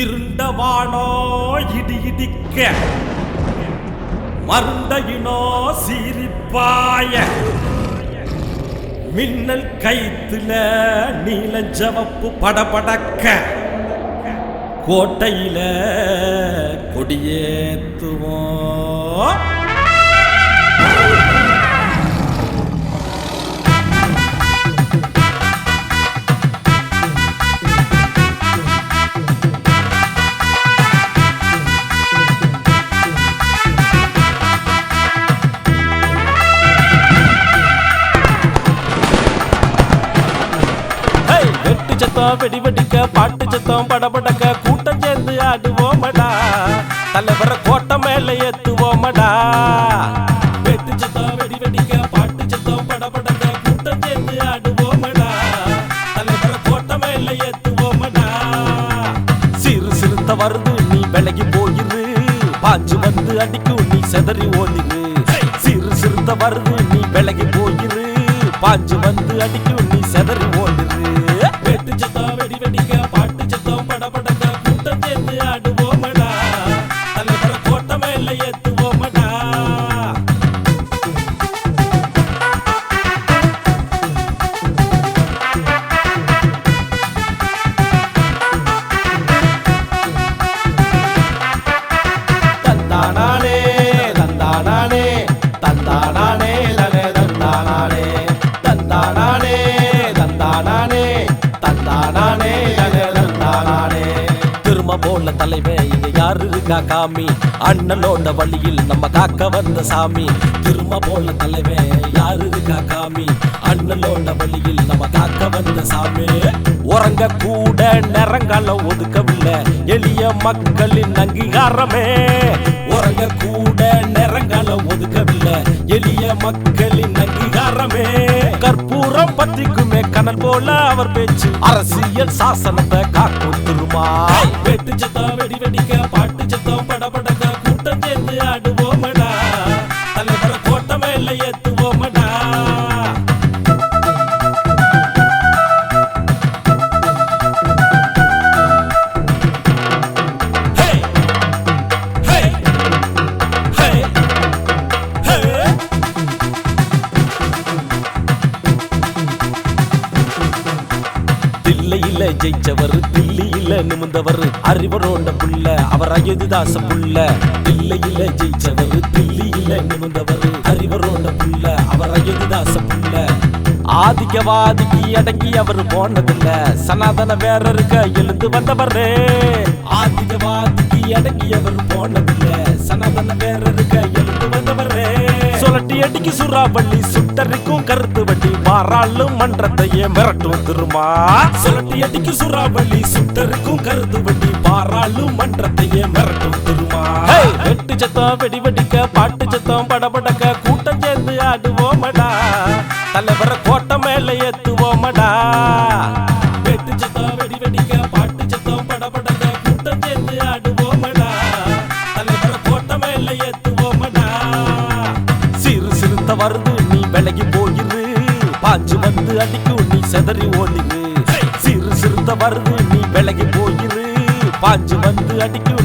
இருண்ட வானோ இடி இடிக்க மருந்தையினோ சீரிப்பாய மின்னல் கைத்துல நீலஞ்சவப்பு படபடக்க கோட்டையில கொடியேத்துவோம். சத்தம் வெடி வெடிக்க பாட்டு சத்தம் படபடக்க கூட்டம் சேர்ந்து ஆடுவோமடா. தலைவர கோட்டை மேல ஏத்துவோமடா. வெட்டு சத்தம் வெடி வெடிக்க பாட்டு சத்தம் படபடக்க கூட்டம் சேர்ந்து ஆடுவோமடா. தலைவர கோட்டை மேல ஏத்துவோமடா. சிறு சிறுத்த வருது நீ விலகி போயிரு. பாஞ்சு வந்து அடிக்கும் நீ செதறி ஓடிரு. சிறு சிறுத்த வருது நீ விலகி போயிரு. பாஞ்சு வந்து அடிக்கும் நீ செதறி ஓடிரு. தந்தானானே தந்தானானே தந்தானானே. திரும்ப போல தலைவன் இங்க யாரு இருக்கா காமி? அண்ணனோட வழியில் நம்ம காக்க வந்த சாமி. திரும்ப போல தலைவன் யாரு இருக்கா காமி? அண்ணனோட வழியில் நம்ம காக்க வந்த சாமி. உறங்க கூட நிறங்கால ஒதுக்கவில்லை எளிய மக்களின் அங்கீகாரமே. உறங்க கூட நிறங்கால ஒதுக்கவில்லை எளிய மக்களின் அங்கீகாரமே. கற்பூரம் பத்திக்குமே கனல் போல அவர் பேச்சு. அரசியல் சாசனத்தை காக்கும் திருமா வெட்டு சத்தம் வெடி வெடிக்க பாட்டு சத்தம் படபடக்க கூட்டம் சேர்ந்து ஆடுவோம். ஜெயிச்சவர் தில்லியில நிமிந்தவர் அறிவரோட புள்ள அவர் அயோத்திதாச புள்ள. தில்லையில ஜெயிச்சவர் தில்லியில நிமிந்தவர் அறிவரோட புள்ள அவர் அயோத்திதாச புள்ள. ஆதிக்கவாதிக்கு அடங்கி அவர் போனதில்ல. சனாதன வேறருக்கு எழுந்து வந்தவரே. ஆதிக்கவாதிக்கு அடங்கி அவர் போனதில்ல. சனாதன வேறருக்கு இருக்க எழுந்து வந்தவரே. சுரட்டி அடிக்கு சுறாவள்ளி சுட்டரிக்கும் கருத்து வட்டி பாராளும் மன்றத்தையே மிரட்டும் திருமா. சுரட்டி அடிக்கும் சுறாவளி சுட்டரிக்கும் கருத்து வட்டி பாராளும் மன்றத்தையே மிரட்டும் திருமா. வெட்டு சத்தம் வெடி வெடிக்க பாட்டு சத்தம் படபடக்க கூட்டம் சேர்ந்து ஆடுவோமடா. தலைவர கோட்டை மேல ஏத்துவோமடா. வெட்டு சத்தம் வெடி வெடிக்க பாட்டு சத்தம் படபடக்க கூட்டம் சேர்ந்து ஆடுவோமடா. தலைவர கோட்டை மேல ஏத்துவோமடா. சிறு சிறுத்த வருது அடங்கி போயிரு. பாஞ்சு வந்து அடிக்கும் நீ செதறி ஓடிரு. சிறு சிறுத்த வருது நீ விலகி போயிரு. பாஞ்சு வந்து அடிக்கும்